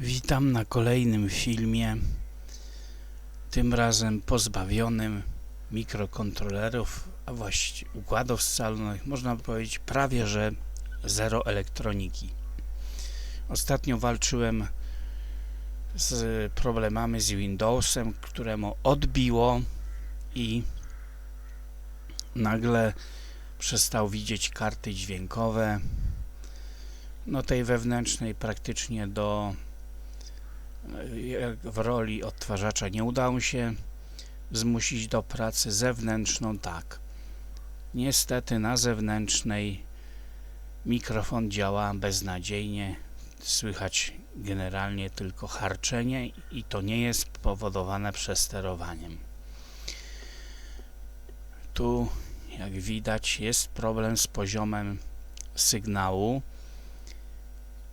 Witam na kolejnym filmie, tym razem pozbawionym mikrokontrolerów, a właściwie układów scalonych, można powiedzieć prawie, że zero elektroniki. Ostatnio walczyłem z problemami z Windowsem, któremu odbiło i nagle przestał widzieć karty dźwiękowe. No tej wewnętrznej praktycznie do w roli odtwarzacza nie udało się zmusić do pracy zewnętrzną, tak. Niestety na zewnętrznej mikrofon działa beznadziejnie. Słychać generalnie tylko harczenie i to nie jest powodowane przesterowaniem. Tu, jak widać, jest problem z poziomem sygnału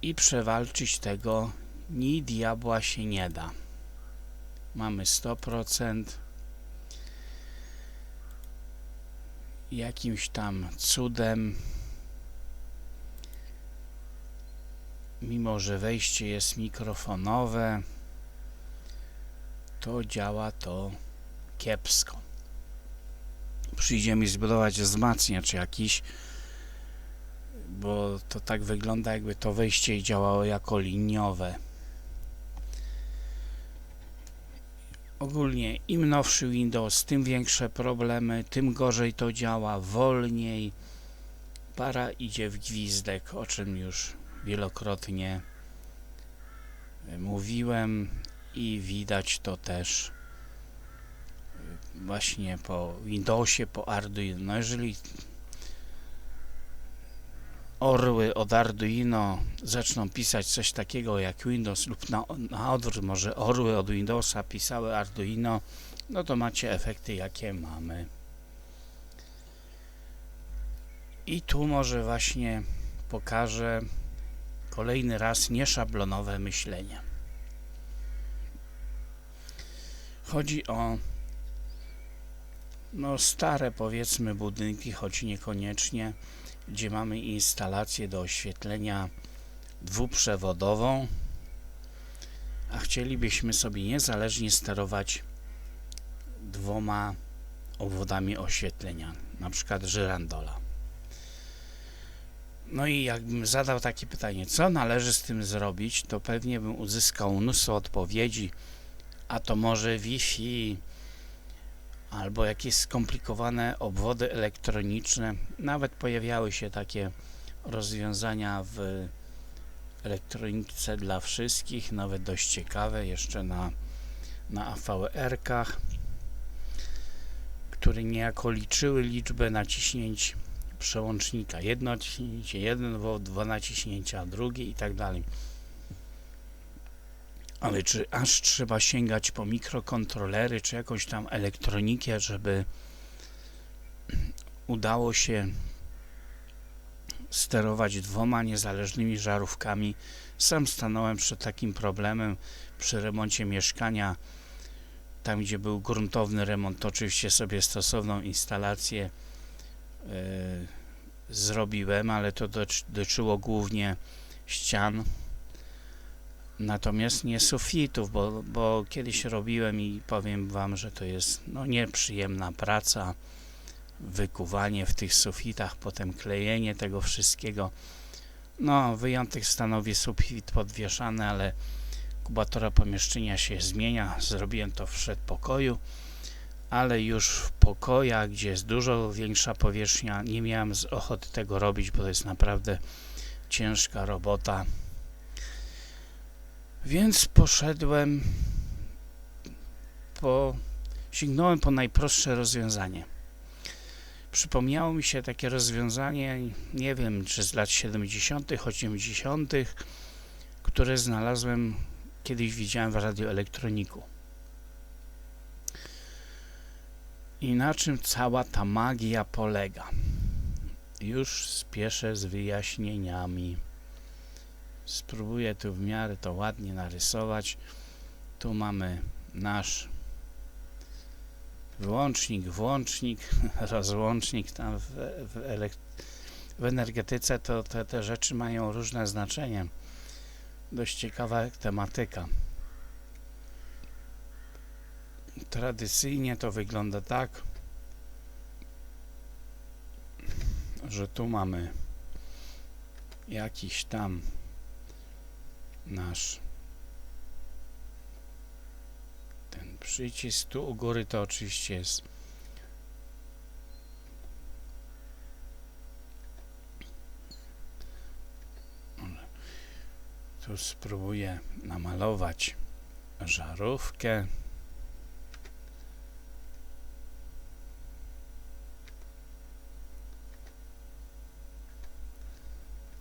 i przewalczyć tego ni diabła się nie da. Mamy 100%. Jakimś tam cudem, mimo że wejście jest mikrofonowe, to działa to kiepsko. Przyjdzie mi zbudować wzmacniacz jakiś, bo to tak wygląda jakby to wejście działało jako liniowe. Ogólnie im nowszy Windows, tym większe problemy, tym gorzej to działa, wolniej. Para idzie w gwizdek, o czym już wielokrotnie mówiłem i widać to też właśnie po Windowsie, po Arduino. No jeżeli orły od Arduino zaczną pisać coś takiego jak Windows lub na, na odwrót, może orły od Windowsa pisały Arduino, no to macie efekty jakie mamy. I tu może właśnie pokażę kolejny raz nieszablonowe myślenie. Chodzi o no stare powiedzmy budynki, choć niekoniecznie gdzie mamy instalację do oświetlenia dwuprzewodową, a chcielibyśmy sobie niezależnie sterować dwoma obwodami oświetlenia, na przykład żyrandola. No i jakbym zadał takie pytanie, co należy z tym zrobić, to pewnie bym uzyskał mnóstwo odpowiedzi, a to może Wi-Fi, albo jakieś skomplikowane obwody elektroniczne. Nawet pojawiały się takie rozwiązania w elektronice dla wszystkich, nawet dość ciekawe, jeszcze na, na AVR-kach, które niejako liczyły liczbę naciśnięć przełącznika. Jedno naciśnięcie, jeden dwa naciśnięcia, drugie i tak dalej. Ale czy aż trzeba sięgać po mikrokontrolery, czy jakąś tam elektronikę, żeby udało się sterować dwoma niezależnymi żarówkami? Sam stanąłem przed takim problemem przy remoncie mieszkania. Tam, gdzie był gruntowny remont, oczywiście sobie stosowną instalację yy, zrobiłem, ale to dotyczyło głównie ścian natomiast nie sufitów, bo, bo kiedyś robiłem i powiem Wam, że to jest no, nieprzyjemna praca, wykuwanie w tych sufitach, potem klejenie tego wszystkiego. No, wyjątek stanowi sufit podwieszany, ale kubatora pomieszczenia się zmienia. Zrobiłem to w przedpokoju, ale już w pokojach, gdzie jest dużo większa powierzchnia, nie miałem ochoty tego robić, bo to jest naprawdę ciężka robota. Więc poszedłem po... sięgnąłem po najprostsze rozwiązanie. Przypomniało mi się takie rozwiązanie, nie wiem, czy z lat 70., 80., które znalazłem, kiedyś widziałem w radioelektroniku. I na czym cała ta magia polega? Już spieszę z wyjaśnieniami. Spróbuję tu w miarę to ładnie narysować. Tu mamy nasz wyłącznik, włącznik, rozłącznik. Tam w, w, w energetyce to te, te rzeczy mają różne znaczenie. dość ciekawa tematyka. Tradycyjnie to wygląda tak, że tu mamy jakiś tam nasz ten przycisk. Tu u góry to oczywiście jest Tu spróbuję namalować żarówkę.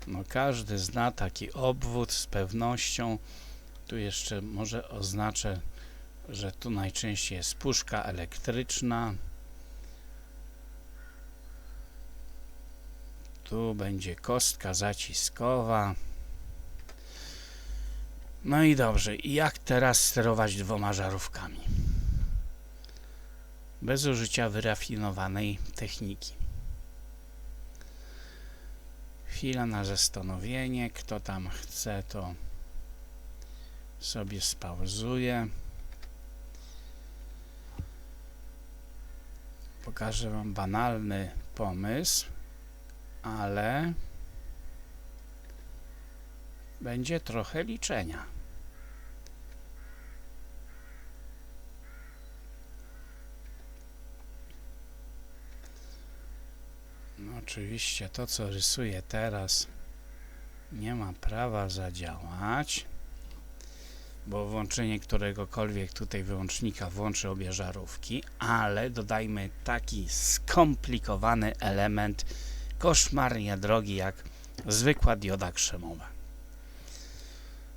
No każdy zna taki obwód z pewnością. Tu jeszcze może oznaczę, że tu najczęściej jest puszka elektryczna. Tu będzie kostka zaciskowa. No i dobrze, i jak teraz sterować dwoma żarówkami? Bez użycia wyrafinowanej techniki. Chwila na zastanowienie. Kto tam chce, to sobie spauzuje. Pokażę Wam banalny pomysł, ale będzie trochę liczenia. Oczywiście to, co rysuję teraz, nie ma prawa zadziałać, bo włączenie któregokolwiek tutaj wyłącznika włączy obie żarówki, ale dodajmy taki skomplikowany element koszmarnie drogi jak zwykła dioda krzemowa.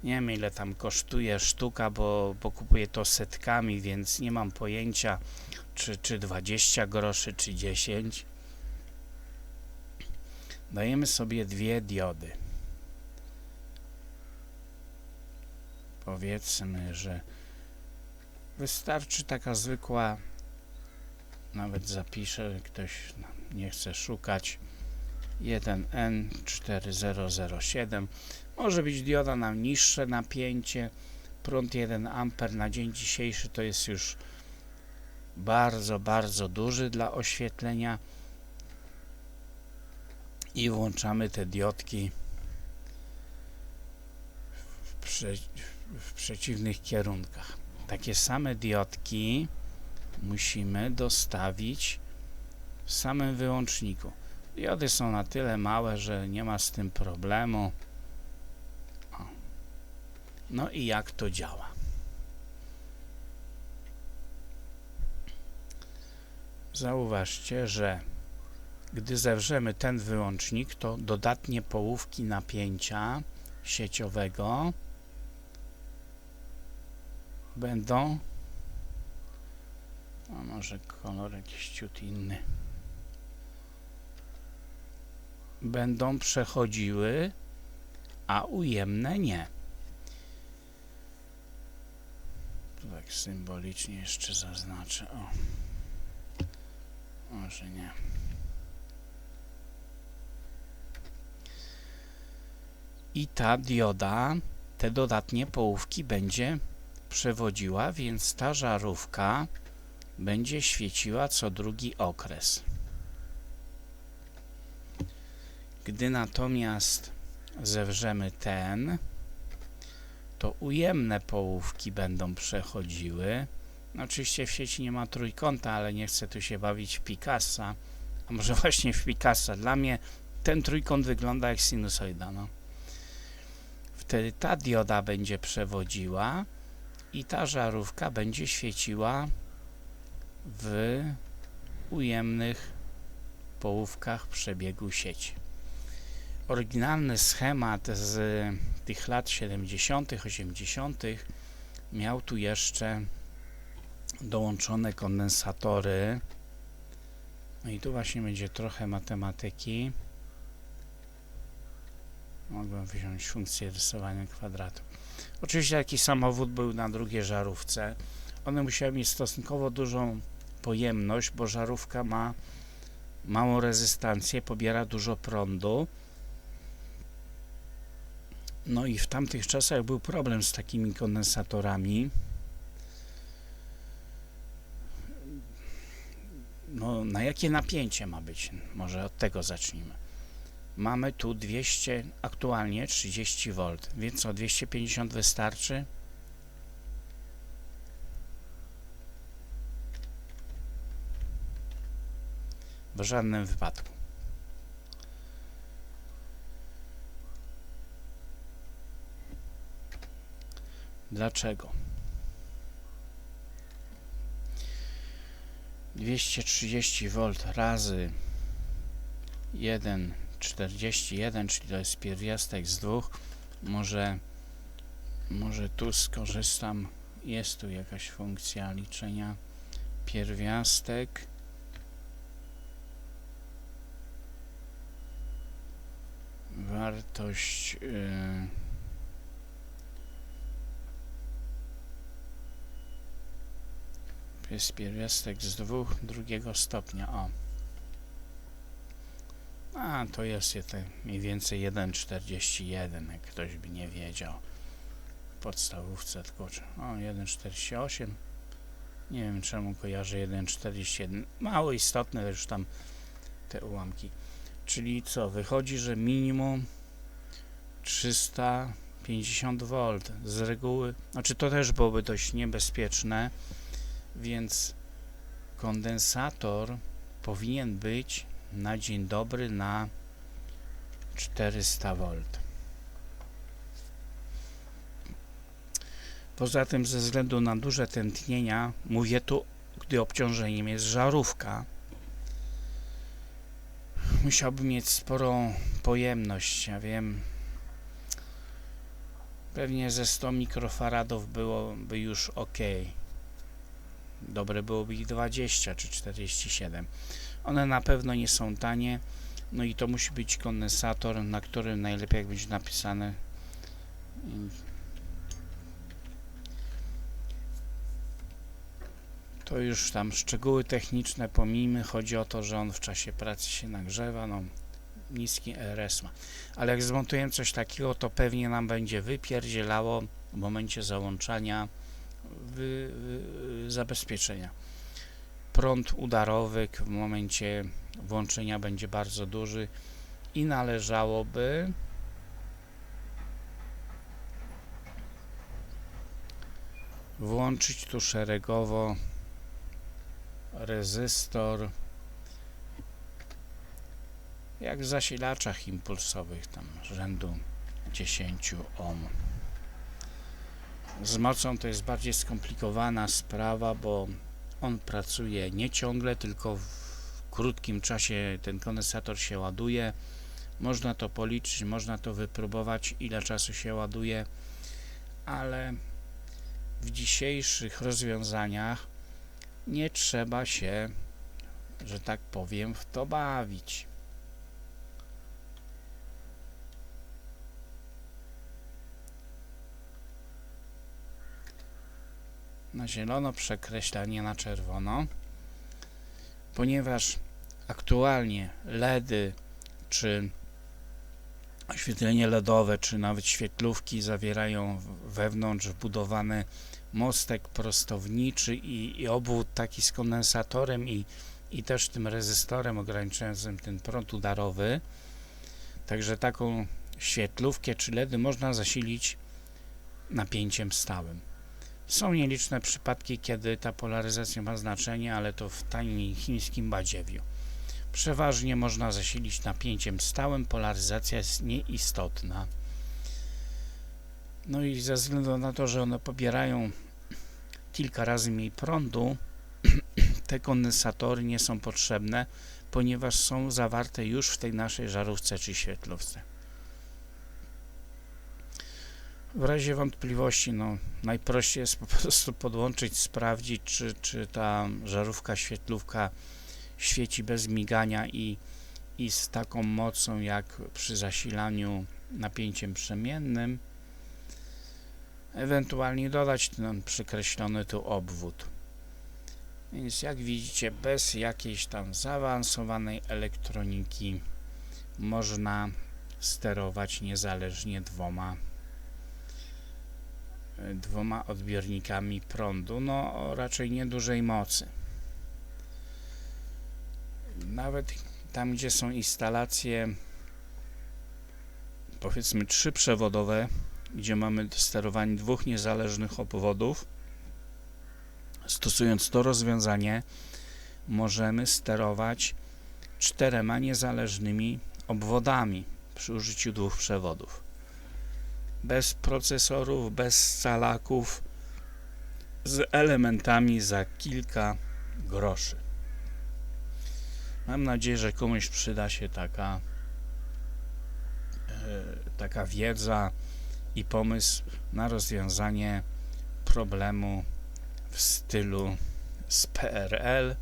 Nie wiem ile tam kosztuje sztuka, bo, bo kupuję to setkami, więc nie mam pojęcia czy, czy 20 groszy, czy 10 dajemy sobie dwie diody. Powiedzmy, że wystarczy taka zwykła, nawet zapiszę, ktoś nie chce szukać, 1N4007. Może być dioda na niższe napięcie. Prąd 1 A na dzień dzisiejszy to jest już bardzo, bardzo duży dla oświetlenia i włączamy te diodki w, prze, w przeciwnych kierunkach. Takie same diodki musimy dostawić w samym wyłączniku. Diody są na tyle małe, że nie ma z tym problemu. O. No i jak to działa? Zauważcie, że gdy zewrzemy ten wyłącznik, to dodatnie połówki napięcia sieciowego będą a może kolor jakiś ciut inny będą przechodziły a ujemne nie. Tu tak symbolicznie jeszcze zaznaczę. O może nie i ta dioda te dodatnie połówki będzie przewodziła, więc ta żarówka będzie świeciła co drugi okres. Gdy natomiast zewrzemy ten, to ujemne połówki będą przechodziły. No, oczywiście w sieci nie ma trójkąta, ale nie chcę tu się bawić w Picassa, a może właśnie w Picassa. Dla mnie ten trójkąt wygląda jak sinusoida. No wtedy ta dioda będzie przewodziła i ta żarówka będzie świeciła w ujemnych połówkach przebiegu sieci. Oryginalny schemat z tych lat 70., 80. miał tu jeszcze dołączone kondensatory. No i tu właśnie będzie trochę matematyki. Mogłem wziąć funkcję rysowania kwadratu. Oczywiście jakiś samochód był na drugiej żarówce. One musiały mieć stosunkowo dużą pojemność, bo żarówka ma małą rezystancję, pobiera dużo prądu. No i w tamtych czasach był problem z takimi kondensatorami. No, na jakie napięcie ma być? Może od tego zacznijmy. Mamy tu 200, aktualnie 30 V, więc co, 250 wystarczy? W żadnym wypadku. Dlaczego? 230 V razy 1,41, czyli to jest pierwiastek z dwóch. Może, może tu skorzystam. Jest tu jakaś funkcja liczenia. Pierwiastek. Wartość. Yy, jest pierwiastek z dwóch drugiego stopnia. O. A, to jest mniej więcej 1,41, jak ktoś by nie wiedział. W podstawówce tylko. O, 1,48. Nie wiem czemu kojarzę 1,41. Mało istotne już tam te ułamki. Czyli co? Wychodzi, że minimum 350 V z reguły. Znaczy to też byłoby dość niebezpieczne więc kondensator powinien być na dzień dobry na 400 V. Poza tym ze względu na duże tętnienia, mówię tu, gdy obciążeniem jest żarówka, musiałby mieć sporą pojemność, ja wiem, pewnie ze 100 mikrofaradów byłoby już ok dobre byłoby ich 20 czy 47. One na pewno nie są tanie, no i to musi być kondensator, na którym najlepiej jak będzie napisane to już tam szczegóły techniczne pomijmy, chodzi o to, że on w czasie pracy się nagrzewa, no niski RS ma. Ale jak zmontujemy coś takiego, to pewnie nam będzie wypierdzielało w momencie załączania wy, wy, zabezpieczenia. Prąd udarowy w momencie włączenia będzie bardzo duży i należałoby włączyć tu szeregowo rezystor jak w zasilaczach impulsowych tam rzędu 10 ohm. Z mocą to jest bardziej skomplikowana sprawa, bo on pracuje nie ciągle, tylko w krótkim czasie ten kondensator się ładuje. Można to policzyć, można to wypróbować, ile czasu się ładuje, ale w dzisiejszych rozwiązaniach nie trzeba się, że tak powiem, w to bawić. Na zielono, przekreślanie na czerwono, ponieważ aktualnie LEDy czy oświetlenie LEDowe, czy nawet świetlówki zawierają wewnątrz wbudowany mostek prostowniczy i, i obwód taki z kondensatorem i, i też tym rezystorem ograniczającym ten prąd udarowy. Także taką świetlówkę czy LEDy można zasilić napięciem stałym. Są nieliczne przypadki, kiedy ta polaryzacja ma znaczenie, ale to w tanim chińskim badziewiu. Przeważnie można zasilić napięciem stałym, polaryzacja jest nieistotna. No i ze względu na to, że one pobierają kilka razy mniej prądu, te kondensatory nie są potrzebne, ponieważ są zawarte już w tej naszej żarówce czy świetlówce. W razie wątpliwości, no, najprościej jest po prostu podłączyć, sprawdzić, czy, czy ta żarówka, świetlówka świeci bez migania i, i z taką mocą jak przy zasilaniu napięciem przemiennym. Ewentualnie dodać ten przykreślony tu obwód. Więc jak widzicie, bez jakiejś tam zaawansowanej elektroniki można sterować niezależnie dwoma dwoma odbiornikami prądu, no raczej niedużej mocy. Nawet tam, gdzie są instalacje powiedzmy trzyprzewodowe, gdzie mamy sterowanie dwóch niezależnych obwodów, stosując to rozwiązanie, możemy sterować czterema niezależnymi obwodami przy użyciu dwóch przewodów. Bez procesorów, bez scalaków, z elementami za kilka groszy. Mam nadzieję, że komuś przyda się taka, e, taka wiedza i pomysł na rozwiązanie problemu w stylu z PRL,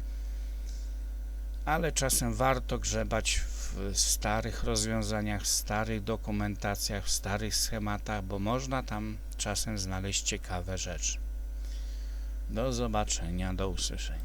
ale czasem warto grzebać w starych rozwiązaniach, w starych dokumentacjach, w starych schematach, bo można tam czasem znaleźć ciekawe rzeczy. Do zobaczenia, do usłyszenia.